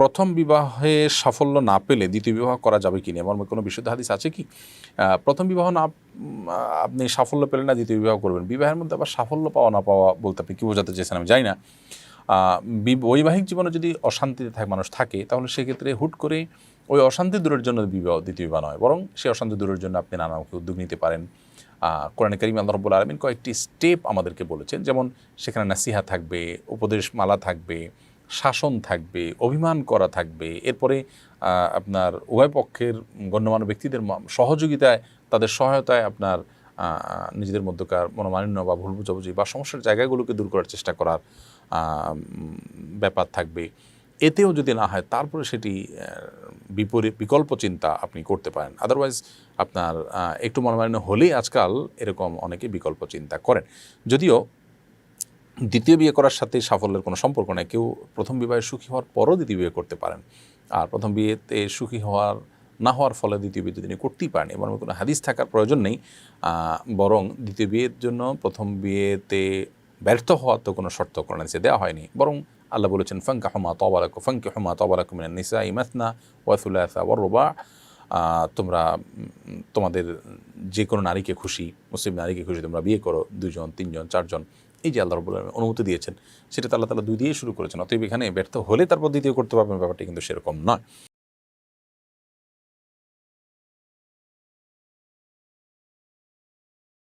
প্রথম বিবাহে সাফল্য না পেলে দ্বিতীয় বিবাহ করা যাবে কি না এমন কোনো বিশুদ্ধ হাদিস আছে কি? প্রথম বিবাহ না আপনি সাফল্য পেলেন না, দ্বিতীয় বিবাহ করবেন। বিবাহের মধ্যে আবার সাফল্য পাওয়া না পাওয়া বলতে আপনি কী বোঝাতে চেয়েছেন আমি জানি না। বৈবাহিক জীবনে যদি অশান্তিতে থাকে, মানুষ থাকে, তাহলে সেক্ষেত্রে হুট করে ওই অশান্তি দূরের জন্য বিবাহ, দ্বিতীয় বিবাহ নয়। বরং সেই অশান্তি দূরের জন্য আপনি নানামুখী উদ্যোগ নিতে পারেন। কোরআন করিম আল্লাহ রব্বুল আলমিন কয়েকটি স্টেপ আমাদেরকে বলেছেন। যেমন, সেখানে নাসিহা থাকবে উপদেশ মালা থাকবে শাসন থাকবে, অভিমান করা থাকবে, এরপরে আপনার উভয় পক্ষের গণ্যমান্য ব্যক্তিদের সহযোগিতায়, তাদের সহায়তায় আপনার নিজেদের মধ্যকার মনোমালিন্য বা ভুল বুঝাবুঝি বা সমস্যার জায়গাগুলোকে দূর করার চেষ্টা করার ব্যাপার থাকবে। এতেও যদি না হয়, তারপরে সেটি বিপরীত বিকল্প চিন্তা আপনি করতে পারেন। আদারওয়াইজ আপনার একটু মনোমালিন্য হলেই আজকাল এরকম অনেকে বিকল্প চিন্তা করেন। যদিও দ্বিতীয় বিয়ে করার সাথে সাফল্যের কোনো সম্পর্ক নেই। কেউ প্রথম বিবাহে সুখী হওয়ার পরও দ্বিতীয় বিয়ে করতে পারেন। আর প্রথম বিয়েতে সুখী হওয়ার, না হওয়ার ফলে দ্বিতীয় বিয়ে তিনি করতেই পারেন এবার কোনো হাদিস থাকার প্রয়োজন নেই। বরং দ্বিতীয় বিয়ের জন্য প্রথম বিয়েতে ব্যর্থ হওয়ার তো কোনো শর্ত কোরআন সে দেওয়া হয়নি। বরং আল্লাহ বলেছেন ফঙ্কা হমা তবরাক ফঙ্কি হমা তবরাক মিনান নিসা ইমাসনা ওয়াসুল্লাহ ওয়ারুবা তোমরা, তোমাদের যে কোনো নারীকে খুশি, মুসলিম নারীকে খুশি তোমরা বিয়ে করো, দুজন, তিনজন, চারজন। এই যে আল্লাহ আলামিন অনুমতি দিয়েছেন, সেটা আল্লাহ তালা দুই দিয়ে শুরু করেছেন, অতএব এখানে ব্যর্থ হলে তারপর দ্বিতীয় করতে পারবেন, ব্যাপারটি কিন্তু সেরকম নয়।